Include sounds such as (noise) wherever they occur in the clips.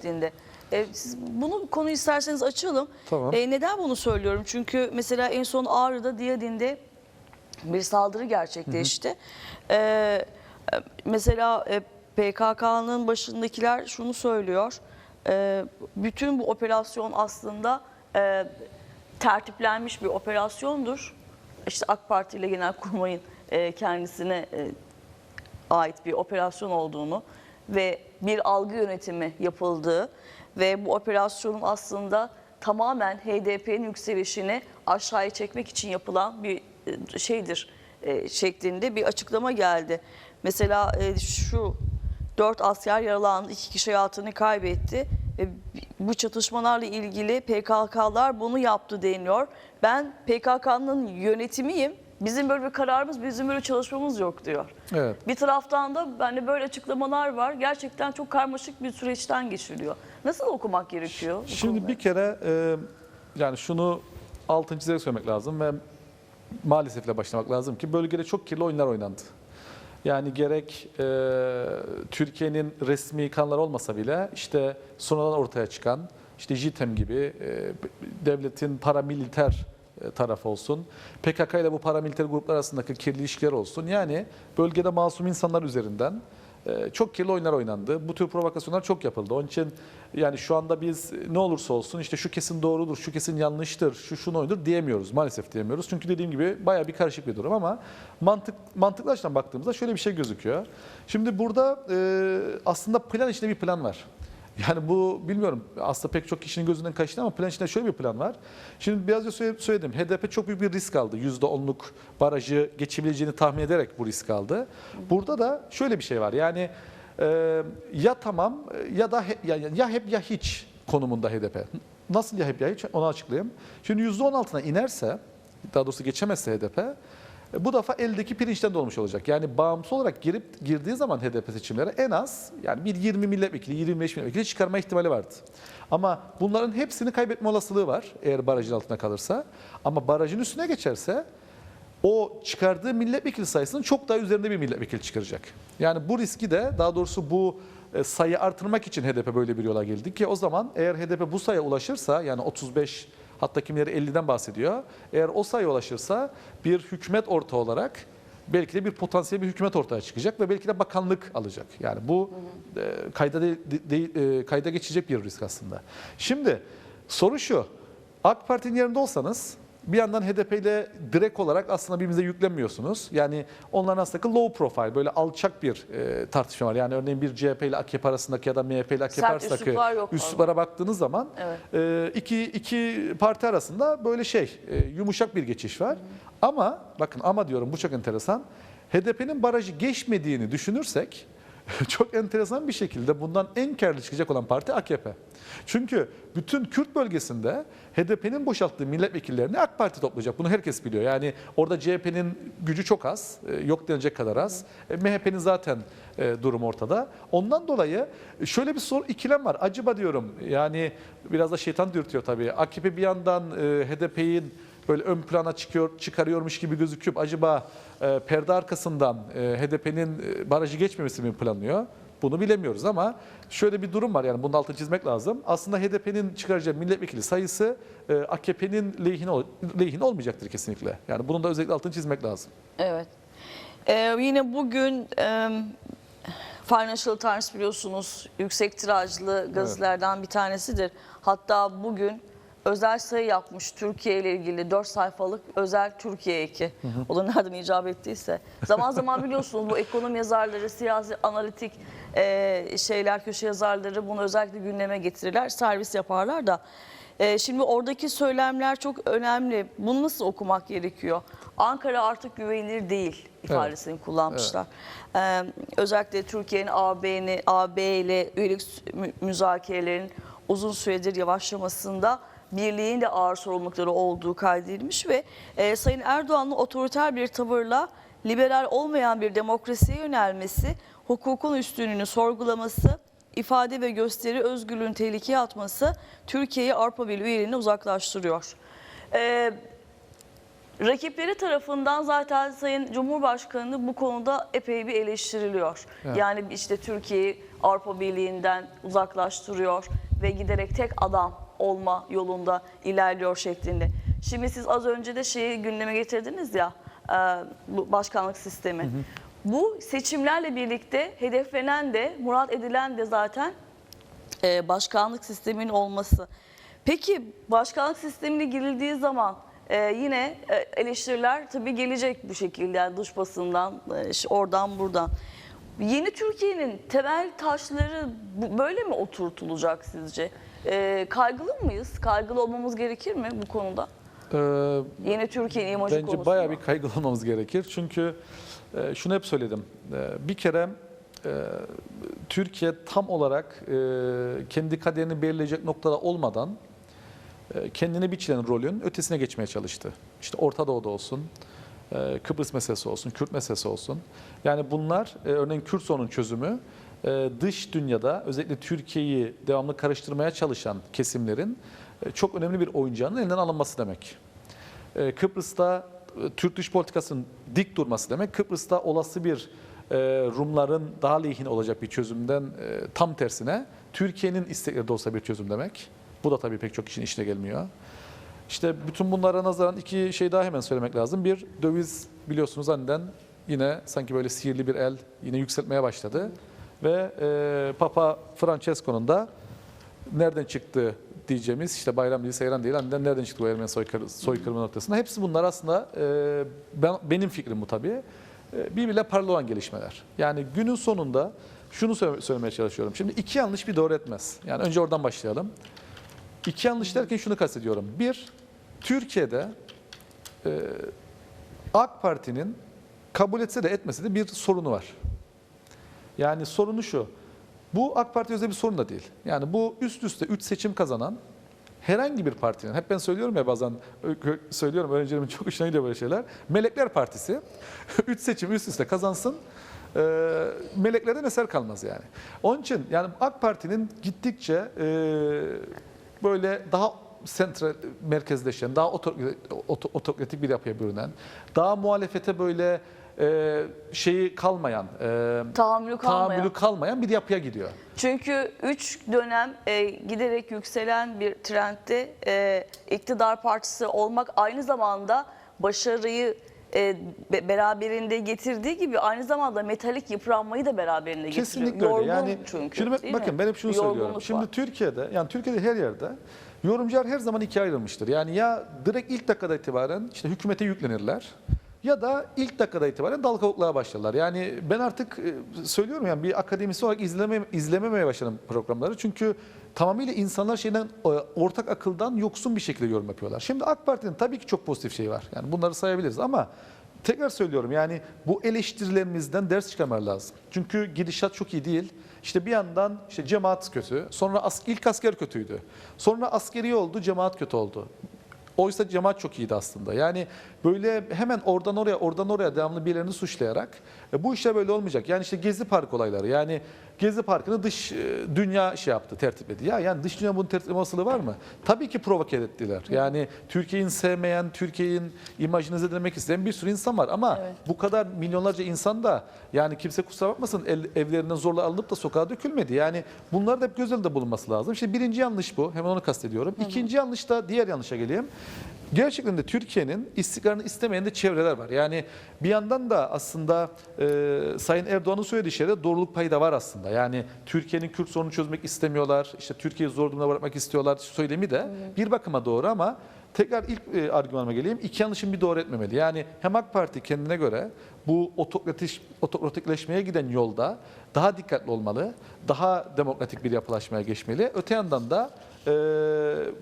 şeklinde. E, siz bunu konuyu isterseniz açalım. Tamam. E, neden bunu söylüyorum? Çünkü mesela en son Ağrı'da, Diyadin'de bir saldırı gerçekleşti. E, e, mesela e, PKK'nın başındakiler şunu söylüyor. E, bütün bu operasyon aslında e, tertiplenmiş bir operasyondur. İşte AK Parti ile Genelkurmay'ın e, kendisine e, ait bir operasyon olduğunu ve bir algı yönetimi yapıldığı ve bu operasyonun aslında tamamen HDP'nin yükselişini aşağıya çekmek için yapılan bir e, şeydir e, şeklinde bir açıklama geldi. Mesela e, şu dört asker yaralandı, iki kişi hayatını kaybetti. Bu çatışmalarla ilgili PKK'lar bunu yaptı deniyor. Ben PKK'nın yönetimiyim. Bizim böyle bir kararımız, bizim böyle çalışmamız yok diyor. Evet. Bir taraftan da hani böyle açıklamalar var. Gerçekten çok karmaşık bir süreçten geçiliyor. Nasıl okumak gerekiyor? Şimdi konuda? bir kere e, yani şunu altın çizerek söylemek lazım ve maalesefle başlamak lazım ki bölgede çok kirli oyunlar oynandı. Yani gerek e, Türkiye'nin resmi kanalları olmasa bile işte sonradan ortaya çıkan işte JITEM gibi e, devletin paramiliter e, tarafı olsun. PKK ile bu paramiliter gruplar arasındaki kirli ilişkiler olsun. Yani bölgede masum insanlar üzerinden e, çok kirli oyunlar oynandı. Bu tür provokasyonlar çok yapıldı. Onun için yani şu anda biz ne olursa olsun işte şu kesin doğrudur, şu kesin yanlıştır, şu şunu oyundur diyemiyoruz. Maalesef diyemiyoruz. Çünkü dediğim gibi bayağı bir karışık bir durum ama mantık mantıklı açıdan baktığımızda şöyle bir şey gözüküyor. Şimdi burada e, aslında plan içinde bir plan var. Yani bu bilmiyorum aslında pek çok kişinin gözünden kaçtı ama plan içinde şöyle bir plan var. Şimdi biraz önce söyle- söyledim HDP çok büyük bir risk aldı. %10'luk barajı geçebileceğini tahmin ederek bu risk aldı. Burada da şöyle bir şey var yani e, ya tamam ya da he- ya, ya hep ya hiç konumunda HDP. Nasıl ya hep ya hiç onu açıklayayım. Şimdi %10 altına inerse daha doğrusu geçemezse HDP e, bu defa eldeki pirinçten dolmuş olacak. Yani bağımsız olarak girip girdiği zaman HDP seçimlere en az yani bir 20 milletvekili, 25 milletvekili çıkarma ihtimali vardı. Ama bunların hepsini kaybetme olasılığı var eğer barajın altına kalırsa. Ama barajın üstüne geçerse o çıkardığı milletvekili sayısının çok daha üzerinde bir milletvekili çıkaracak. Yani bu riski de daha doğrusu bu e, sayı artırmak için HDP böyle bir yola geldi ki o zaman eğer HDP bu sayıya ulaşırsa yani 35 hatta kimileri 50'den bahsediyor. Eğer o sayıya ulaşırsa bir hükümet ortağı olarak belki de bir potansiyel bir hükümet ortaya çıkacak ve belki de bakanlık alacak. Yani bu e, kayda de, de- e, kayda geçecek bir risk aslında. Şimdi soru şu. AK Parti'nin yerinde olsanız bir yandan HDP ile direkt olarak aslında birbirinize yüklenmiyorsunuz. Yani onların aslında low profile böyle alçak bir e, tartışma var. Yani örneğin bir CHP ile AKP arasındaki ya da MHP ile AKP Sert arasındaki üsluplara baktığınız zaman Evet. e, iki, iki parti arasında böyle şey e, yumuşak bir geçiş var. Ama bakın ama diyorum bu çok enteresan. HDP'nin barajı geçmediğini düşünürsek (laughs) çok enteresan bir şekilde bundan en karlı çıkacak olan parti AKP. Çünkü bütün Kürt bölgesinde HDP'nin boşalttığı milletvekillerini AK Parti toplayacak. Bunu herkes biliyor. Yani orada CHP'nin gücü çok az, e, yok denecek kadar az. E, MHP'nin zaten e, durum ortada. Ondan dolayı şöyle bir soru ikilem var. Acaba diyorum yani biraz da şeytan dürtüyor tabii. AKP bir yandan HDP'nin böyle ön plana çıkıyor, çıkarıyormuş gibi gözüküp acaba e, perde arkasından e, HDP'nin e, barajı geçmemesi mi planlıyor? Bunu bilemiyoruz ama şöyle bir durum var yani bunun altını çizmek lazım. Aslında HDP'nin çıkaracağı milletvekili sayısı e, AKP'nin lehine, lehine olmayacaktır kesinlikle. Yani bunun da özellikle altını çizmek lazım. Evet. Ee, yine bugün e, Financial Times biliyorsunuz yüksek tirajlı gazetelerden bir tanesidir. Hatta bugün özel sayı yapmış Türkiye ile ilgili 4 sayfalık özel Türkiye eki. O da nereden icap ettiyse. Zaman zaman biliyorsunuz bu ekonomi yazarları, siyasi analitik e, şeyler, köşe yazarları bunu özellikle gündeme getirirler, servis yaparlar da. E, şimdi oradaki söylemler çok önemli. Bunu nasıl okumak gerekiyor? Ankara artık güvenilir değil ifadesini kullanmışlar. Ee, özellikle Türkiye'nin AB'ni AB ile üyelik mü- müzakerelerinin uzun süredir yavaşlamasında birliğin de ağır sorumlulukları olduğu kaydedilmiş ve e, Sayın Erdoğan'ın otoriter bir tavırla liberal olmayan bir demokrasiye yönelmesi, hukukun üstünlüğünü sorgulaması, ifade ve gösteri özgürlüğünü tehlikeye atması Türkiye'yi Avrupa Birliği üyeliğine uzaklaştırıyor. Ee, Rakipleri tarafından zaten Sayın Cumhurbaşkanı bu konuda epey bir eleştiriliyor. Evet. Yani işte Türkiye'yi Avrupa Birliği'nden uzaklaştırıyor ve giderek tek adam olma yolunda ilerliyor şeklinde. Şimdi siz az önce de şeyi gündeme getirdiniz ya e, bu başkanlık sistemi. Bu seçimlerle birlikte hedeflenen de murat edilen de zaten e, başkanlık sisteminin olması. Peki başkanlık sistemine girildiği zaman e, yine eleştiriler tabii gelecek bu şekilde yani dış basından oradan buradan. Yeni Türkiye'nin temel taşları böyle mi oturtulacak sizce? E, kaygılı mıyız? Kaygılı olmamız gerekir mi bu konuda? Ee, Yeni Türkiye'nin imajı Bence konusunda. bayağı bir kaygılı olmamız gerekir. Çünkü e, şunu hep söyledim. E, bir kere e, Türkiye tam olarak e, kendi kaderini belirleyecek noktada olmadan e, kendine biçilen rolün ötesine geçmeye çalıştı. İşte Orta Doğu'da olsun, e, Kıbrıs meselesi olsun, Kürt meselesi olsun. Yani bunlar e, örneğin Kürt sorunun çözümü dış dünyada özellikle Türkiye'yi devamlı karıştırmaya çalışan kesimlerin e, çok önemli bir oyuncağının elinden alınması demek. E, Kıbrıs'ta e, Türk dış politikasının dik durması demek. Kıbrıs'ta olası bir e, Rumların daha lehine olacak bir çözümden e, tam tersine Türkiye'nin istekleri de olsa bir çözüm demek. Bu da tabii pek çok kişinin işine gelmiyor. İşte bütün bunlara nazaran iki şey daha hemen söylemek lazım. Bir, döviz biliyorsunuz aniden yine sanki böyle sihirli bir el yine yükseltmeye başladı. Ve e, Papa Francesco'nun da nereden çıktı diyeceğimiz işte bayram değil, seyran değil. Aniden nereden çıktı bu Ermeni soykırı, soykırımı noktasında. Hepsi bunlar aslında e, ben, benim fikrim bu tabii. E, birbiriyle paralel olan gelişmeler. Yani günün sonunda şunu söyle- söylemeye çalışıyorum. Şimdi iki yanlış bir doğru etmez. Yani önce oradan başlayalım. İki yanlış derken şunu kastediyorum. Bir, Türkiye'de e, AK Parti'nin kabul etse de etmese de bir sorunu var. Yani sorunu şu. Bu AK Parti özel bir sorun da değil. Yani bu üst üste 3 seçim kazanan herhangi bir partinin, hep ben söylüyorum ya bazen söylüyorum öğrencilerimin çok hoşuna gidiyor böyle şeyler. Melekler Partisi (laughs) 3 seçim üst üste kazansın. E, meleklerden eser kalmaz yani. Onun için yani AK Parti'nin gittikçe e, böyle daha sentral merkezleşen, daha oto- oto- otokratik bir yapıya bürünen, daha muhalefete böyle e, şeyi kalmayan, e, Tahammülü kalmayan. tahammülü kalmayan bir yapıya gidiyor. Çünkü 3 dönem e, giderek yükselen bir trendde e, iktidar partisi olmak aynı zamanda başarıyı e, be- beraberinde getirdiği gibi aynı zamanda metalik yıpranmayı da beraberinde getiriyor. Kesinlikle öyle. Yorgun Yani çünkü. şimdi bak- değil bakın mi? ben hep şunu Bir söylüyorum. yorgunluk Şimdi var. Türkiye'de yani Türkiye'de her yerde yorumcular her zaman ikiye ayrılmıştır. Yani ya direkt ilk dakikada itibaren işte hükümete yüklenirler ya da ilk dakikada itibaren dal kavukluğa başlarlar. Yani ben artık e, söylüyorum yani bir akademisyen olarak izleme, izlememeye başladım programları. Çünkü tamamıyla insanlar şeyden e, ortak akıldan yoksun bir şekilde yorum yapıyorlar. Şimdi AK Parti'nin tabii ki çok pozitif şey var. Yani bunları sayabiliriz ama tekrar söylüyorum yani bu eleştirilerimizden ders çıkarmalar lazım. Çünkü gidişat çok iyi değil. İşte bir yandan işte cemaat kötü, sonra as- ilk asker kötüydü. Sonra askeri oldu, cemaat kötü oldu. Oysa cemaat çok iyiydi aslında. Yani böyle hemen oradan oraya, oradan oraya devamlı birilerini suçlayarak e, bu işler böyle olmayacak. Yani işte Gezi Park olayları. Yani Gezi Parkı'nı dış e, dünya şey yaptı, tertipledi. Ya yani dış dünya bunun tertip olasılığı var mı? Tabii ki provoke ettiler. Yani Türkiye'yi sevmeyen, Türkiye'nin imajını zedelemek isteyen bir sürü insan var. Ama Evet. bu kadar milyonlarca insan da yani kimse kusura bakmasın el, evlerinden zorla alınıp da sokağa dökülmedi. Yani bunlar da hep göz önünde bulunması lazım. İşte birinci yanlış bu. Hemen onu kastediyorum. İkinci yanlış da diğer yanlışa geleyim. Gerçekten de Türkiye'nin istikrarını istemeyen de çevreler var. Yani bir yandan da aslında e, Sayın Erdoğan'ın söylediği şeyde doğruluk payı da var aslında. Yani Türkiye'nin Kürt sorununu çözmek istemiyorlar. İşte Türkiye'yi zor durumda bırakmak istiyorlar söylemi de bir bakıma doğru ama tekrar ilk e, argümanıma geleyim. İki yanlışın bir doğru etmemeli. Yani hem AK Parti kendine göre bu otokratik, otokratikleşmeye giden yolda daha dikkatli olmalı, daha demokratik bir yapılaşmaya geçmeli. Öte yandan da e,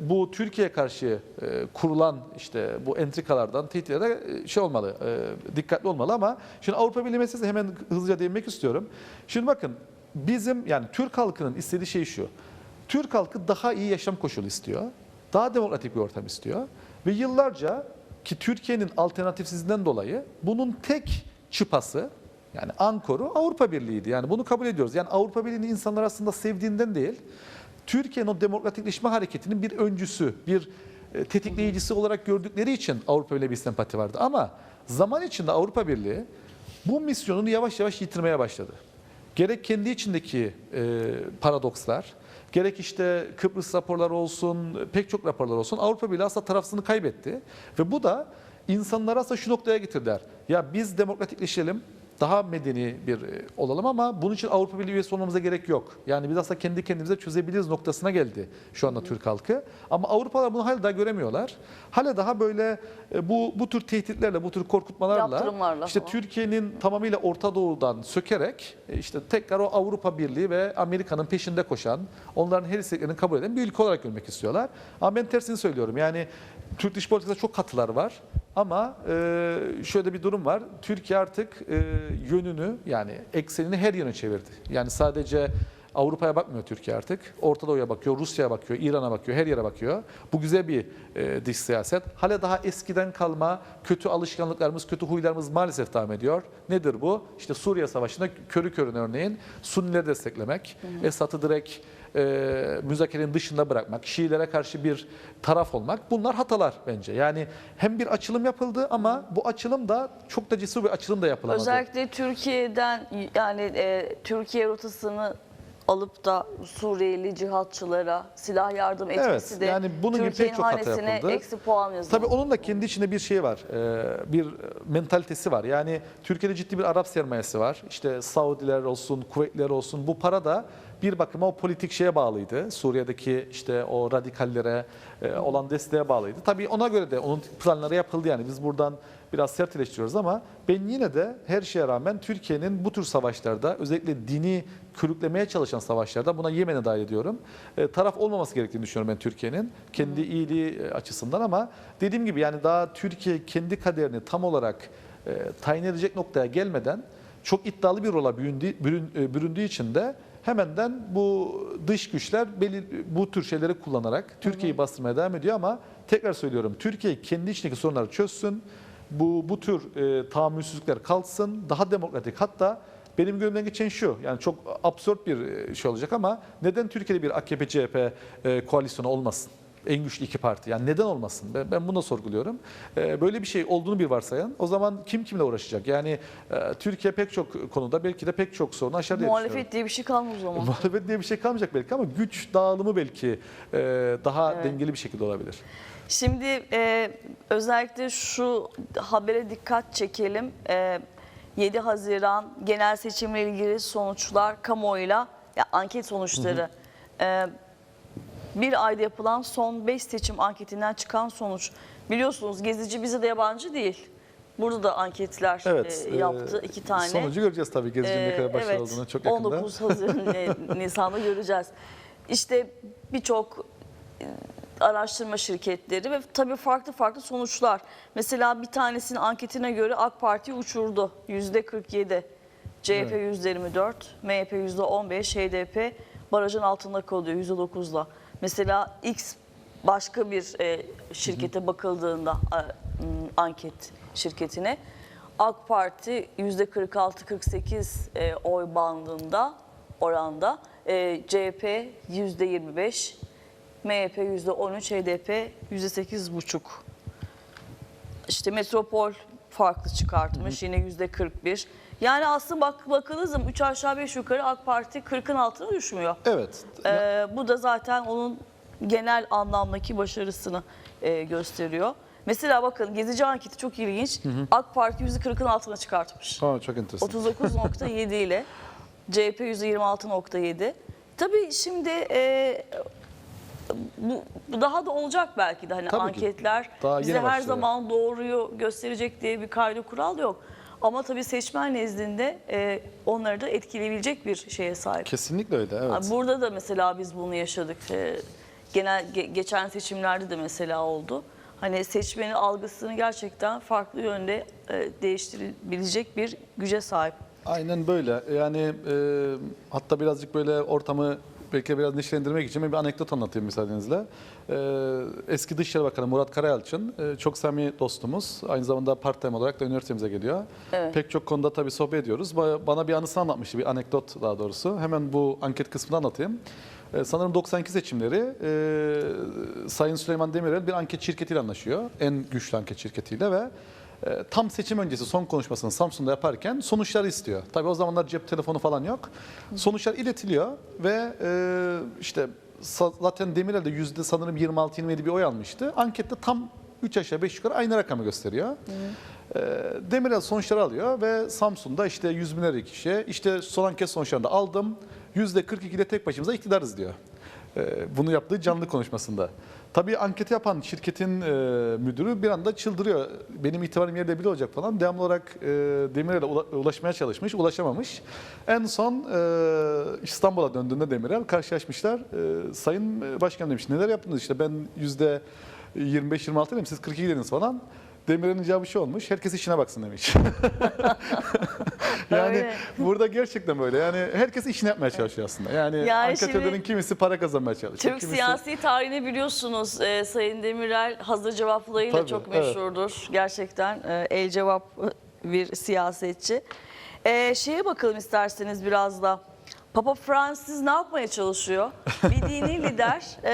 bu Türkiye'ye karşı e, kurulan işte bu entrikalardan, tehditlere şey olmalı, e, dikkatli olmalı ama şimdi Avrupa Birliği meselesi hemen hızlıca değinmek istiyorum. Şimdi bakın bizim yani Türk halkının istediği şey şu. Türk halkı daha iyi yaşam koşulu istiyor. Daha demokratik bir ortam istiyor. Ve yıllarca ki Türkiye'nin alternatifsizliğinden dolayı bunun tek çıpası yani ankoru Avrupa Birliği'ydi. Yani bunu kabul ediyoruz. Yani Avrupa Birliği'ni insanlar aslında sevdiğinden değil, Türkiye'nin o demokratikleşme hareketinin bir öncüsü, bir e, tetikleyicisi olarak gördükleri için Avrupa Birliği'ne bir sempati vardı. Ama zaman içinde Avrupa Birliği bu misyonunu yavaş yavaş yitirmeye başladı. gerek kendi içindeki e, paradokslar, gerek işte Kıbrıs raporları olsun, pek çok raporlar olsun Avrupa Birliği aslında tarafsızlığını kaybetti. Ve bu da insanları aslında şu noktaya getirdiler. Ya biz demokratikleşelim, daha medeni bir e, olalım ama bunun için Avrupa Birliği üyesi olmamıza gerek yok. Yani biz aslında kendi kendimize çözebiliriz noktasına geldi şu anda Türk halkı. Ama Avrupalılar bunu hala daha göremiyorlar. Hala daha böyle e, bu bu tür tehditlerle, bu tür korkutmalarla işte. Türkiye'nin tamamıyla Orta Doğu'dan sökerek e, işte tekrar o Avrupa Birliği ve Amerika'nın peşinde koşan, onların her isteklerini kabul eden bir ülke olarak görmek istiyorlar. Ama ben tersini söylüyorum. Yani Türk dış politikasında çok katılar var. Ama e, şöyle bir durum var. Türkiye artık e, yönünü yani eksenini her yöne çevirdi. Yani sadece Avrupa'ya bakmıyor Türkiye artık. Orta Doğu'ya bakıyor, Rusya'ya bakıyor, İran'a bakıyor, her yere bakıyor. Bu güzel bir e, dış siyaset. Hala daha eskiden kalma kötü alışkanlıklarımız, kötü huylarımız maalesef devam ediyor. Nedir bu? İşte Suriye Savaşı'nda körü körüne örneğin Sunnileri desteklemek, Esad'ı direkt e, müzakerenin dışında bırakmak, Şiilere karşı bir taraf olmak bunlar hatalar bence. Yani hem bir açılım yapıldı ama bu açılım da çok da cesur bir açılım da yapılamadı. Özellikle Türkiye'den yani e, Türkiye rotasını alıp da Suriyeli cihatçılara silah yardım etmesi Evet, de yani bunun gibi pek Türkiye'nin çok hata hanesine yapıldı. eksi puan yazıldı. Tabii onun da kendi içinde bir şey var, e, bir mentalitesi var. Yani Türkiye'de ciddi bir Arap sermayesi var. İşte Saudiler olsun, Kuvvetliler olsun. Bu para da bir bakıma o politik şeye bağlıydı. Suriye'deki işte o radikallere e, olan desteğe bağlıydı. Tabii ona göre de onun planları yapıldı yani. Biz buradan biraz sert eleştiriyoruz ama ben yine de her şeye rağmen Türkiye'nin bu tür savaşlarda özellikle dini körüklemeye çalışan savaşlarda buna Yemen'e dahil ediyorum. e, taraf olmaması gerektiğini düşünüyorum ben Türkiye'nin. Kendi iyiliği e, açısından ama dediğim gibi yani daha Türkiye kendi kaderini tam olarak e, tayin edecek noktaya gelmeden çok iddialı bir rola büründüğü, bürün- e, büründüğü için de hemenden bu dış güçler belir, bu tür şeyleri kullanarak Türkiye'yi bastırmaya devam ediyor ama tekrar söylüyorum Türkiye kendi içindeki sorunları çözsün. Bu, bu tür e, tahammülsüzlükler kalksın. Daha demokratik hatta benim gönlümden geçen şu, yani çok absürt bir e, şey olacak ama neden Türkiye'de bir AKP-CHP e, koalisyonu olmasın? En güçlü iki parti. Yani neden olmasın? Ben, ben bunu da sorguluyorum. E, böyle bir şey olduğunu bir varsayan o zaman kim kimle uğraşacak? Yani e, Türkiye pek çok konuda belki de pek çok sorunu aşar diye. Muhalefet diye bir şey kalmaz o zaman. Muhalefet diye bir şey kalmayacak belki ama güç dağılımı belki e, daha Evet. dengeli bir şekilde olabilir. Şimdi e, özellikle şu habere dikkat çekelim. E, 7 Haziran genel seçimle ilgili sonuçlar kamuoyuyla ya anket sonuçları. E, bir ayda yapılan son 5 seçim anketinden çıkan sonuç. Biliyorsunuz Gezici bize de yabancı değil. Burada da anketler Evet. e, e, yaptı iki tane. Sonucu göreceğiz tabii Gezici'nin ne Ee, kadar başarılı evet, olduğunu çok yakında. 19 Haziran e, (laughs) Nisan'da göreceğiz. İşte birçok e, araştırma şirketleri ve tabii farklı farklı sonuçlar. Mesela bir tanesinin anketine göre AK Parti uçurdu yüzde 47, CHP yüzde 24, MHP yüzde 15, HDP barajın altında kalıyor yüzde 9'la. Mesela X başka bir e, şirkete bakıldığında anket şirketine AK Parti yüzde 46-48 e, oy bandında oranda, e, CHP yüzde 25, MHP yüzde 13, HDP yüzde 8,5. İşte Metropol farklı çıkartmış yine yüzde 41. Yani aslında bak bakıldığı zaman 3 aşağı 5 yukarı AK Parti 40'ın altına düşmüyor. Evet. Ee, bu da zaten onun genel anlamdaki başarısını e, gösteriyor. Mesela bakın Gezici anketi çok ilginç. AK Parti %40'ın altına çıkartmış. Aa, çok enteresan. 39.7 ile CHP %26.7. Tabii şimdi e, bu, bu daha da olacak belki de hani Tabii ki. anketler Daha bize yeni her zaman doğruyu gösterecek diye bir kaydı kural yok. Ama tabii seçmen nezdinde e, onları da etkileyebilecek bir şeye sahip. Kesinlikle öyle evet. Burada da mesela biz bunu yaşadık. Ee, Genel ge- geçen seçimlerde de mesela oldu. Hani seçmenin algısını gerçekten farklı yönde e, değiştirebilecek bir güce sahip. Aynen böyle. Yani e, hatta birazcık böyle ortamı belki biraz neşelendirmek için bir anekdot anlatayım müsaadenizle. E, eski Dışişleri Bakanı Murat Karayalçın e, çok samimi dostumuz. Aynı zamanda part-time olarak da üniversitemize geliyor. Evet. Pek çok konuda tabii sohbet ediyoruz. Ba- Bana bir anısını anlatmıştı, bir anekdot daha doğrusu. Hemen bu anket kısmını anlatayım. E, sanırım 92 seçimleri e, Sayın Süleyman Demirel bir anket şirketiyle anlaşıyor. En güçlü anket şirketiyle ve tam seçim öncesi son konuşmasını Samsun'da yaparken sonuçları istiyor. Tabii o zamanlar cep telefonu falan yok. Sonuçlar iletiliyor ve e, işte zaten Demirel de yüzde sanırım 26-27 bir oy almıştı. Ankette tam 3 aşağı 5 yukarı aynı rakamı gösteriyor. E, Demirel sonuçları alıyor ve Samsun'da işte yüz binlerce kişi işte son anket sonuçlarında aldım. Yüzde 42'de tek başımıza iktidarız diyor. E, bunu yaptığı canlı konuşmasında. Tabii anketi yapan şirketin e, müdürü bir anda çıldırıyor. Benim itibarım yerde bile olacak falan. Devamlı olarak e, Demirel'e ula- ulaşmaya çalışmış, ulaşamamış. En son e, İstanbul'a döndüğünde Demirel karşılaşmışlar. E, Sayın Başkan demiş neler yaptınız işte ben yüzde 25-26 dedim siz 42 dediniz falan. Demirel'in cevabı şu olmuş. Herkes işine baksın demiş. (laughs) yani Öyle. burada gerçekten böyle. Yani herkes işini yapmaya çalışıyor aslında. Yani, Yani anketörlerin şimdi kimisi para kazanmaya çalışıyor. Türk kimisi- siyasi tarihini biliyorsunuz e, Sayın Demirel hazır cevaplarıyla Tabii, çok evet. meşhurdur. Gerçekten e, el cevap bir siyasetçi. E, şeye bakalım isterseniz biraz da. Papa Francis ne yapmaya çalışıyor? Bir dini (laughs) lider e,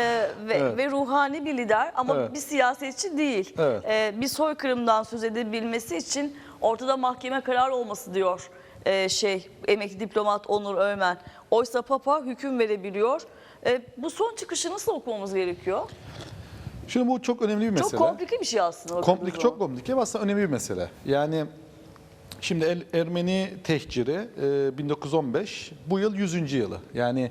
ve, Evet. ve ruhani bir lider ama Evet. bir siyasetçi değil. Evet. E, bir soykırımdan söz edebilmesi için ortada mahkeme kararı olması diyor e, şey emekli diplomat Onur Öğmen. Oysa Papa hüküm verebiliyor. E, bu son çıkışı nasıl okumamız gerekiyor? Şimdi bu çok önemli bir mesele. Çok komplike bir şey aslında. Komplik çok komplike ama aslında önemli bir mesele. Yani şimdi El- Ermeni tehciri e, 1915 bu yıl 100. yılı. Yani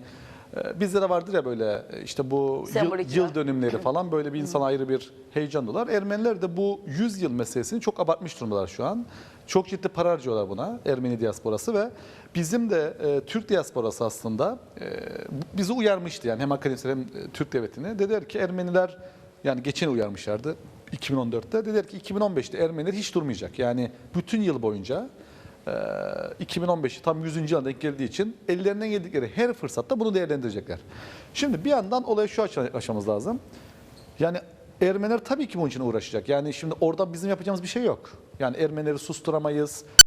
e, bizde de vardır ya böyle e, işte bu yıl, yıl dönümleri falan böyle bir insana ayrı bir heyecan dolar. Ermeniler de bu 100 yıl meselesini çok abartmış durumdalar şu an. Çok ciddi para harcıyorlar buna Ermeni diasporası ve bizim de e, Türk diasporası aslında e, bizi uyarmıştı yani hem akademisyen hem e, Türk devletini. Dediler ki Ermeniler yani geçen uyarmışlardı 2014'te. Dediler ki 2015'te Ermeniler hiç durmayacak. Yani bütün yıl boyunca e, 2015'i tam 100. yıla denk geldiği için ellerinden geldikleri her fırsatta bunu değerlendirecekler. Şimdi bir yandan olaya şu aşa- aşmamız lazım. Yani Ermeniler tabii ki bunun için uğraşacak. Yani şimdi orada bizim yapacağımız bir şey yok. Yani Ermenileri susturamayız.